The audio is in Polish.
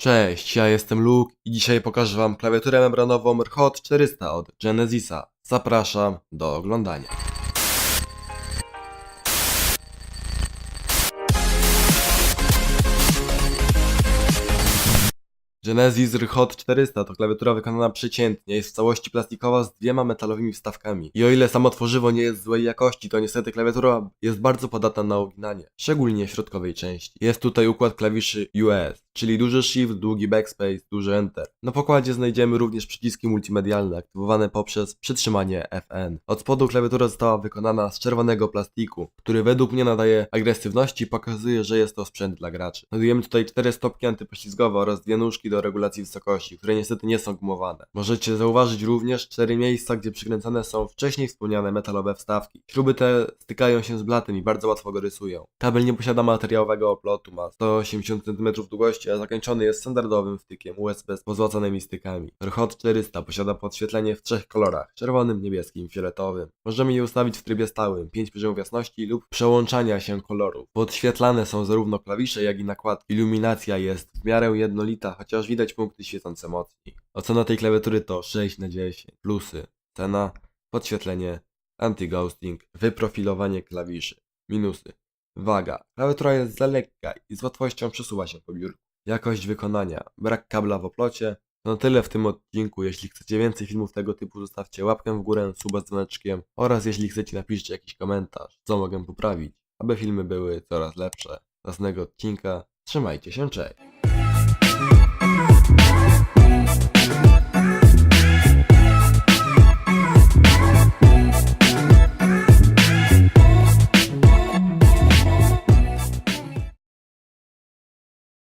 Cześć, ja jestem Luke i dzisiaj pokażę wam klawiaturę membranową RHOT 400 od Genesisa. Zapraszam do oglądania. Genesis RHOT 400 to klawiatura wykonana przeciętnie, jest w całości plastikowa z dwiema metalowymi wstawkami. I o ile samo tworzywo nie jest złej jakości, to niestety klawiatura jest bardzo podatna na uginanie, szczególnie środkowej części. Jest tutaj układ klawiszy US, czyli duży Shift, długi Backspace, duży Enter. Na pokładzie znajdziemy również przyciski multimedialne aktywowane poprzez przytrzymanie FN. Od spodu klawiatura została wykonana z czerwonego plastiku, który według mnie nadaje agresywności i pokazuje, że jest to sprzęt dla graczy. Znajdujemy tutaj cztery stopki antypoślizgowe oraz dwie nóżki do regulacji wysokości, które niestety nie są gumowane. Możecie zauważyć również cztery miejsca, gdzie przykręcane są wcześniej wspomniane metalowe wstawki. Śruby te stykają się z blatem i bardzo łatwo go rysują. Kabel nie posiada materiałowego oplotu, ma 180 cm długości, a zakończony jest standardowym wtykiem USB z pozłacanymi stykami. RHOT 400 posiada podświetlenie w trzech kolorach, czerwonym, niebieskim, fioletowym. Możemy je ustawić w trybie stałym, 5 poziomów jasności lub przełączania się kolorów. Podświetlane są zarówno klawisze, jak i nakładki. Iluminacja jest w miarę jednolita, chociaż widać punkty świecące mocniej. Ocena tej klawiatury to 6 na 10. Plusy. Cena, podświetlenie, anti-ghosting, wyprofilowanie klawiszy. Minusy. Waga. Klawiatura jest za lekka i z łatwością przesuwa się po biurku. Jakość wykonania. Brak kabla w oplocie. To na tyle w tym odcinku. Jeśli chcecie więcej filmów tego typu, zostawcie łapkę w górę, suba z dzwoneczkiem oraz jeśli chcecie napiszcie jakiś komentarz, co mogę poprawić, aby filmy były coraz lepsze. Do następnego odcinka. Trzymajcie się, cześć!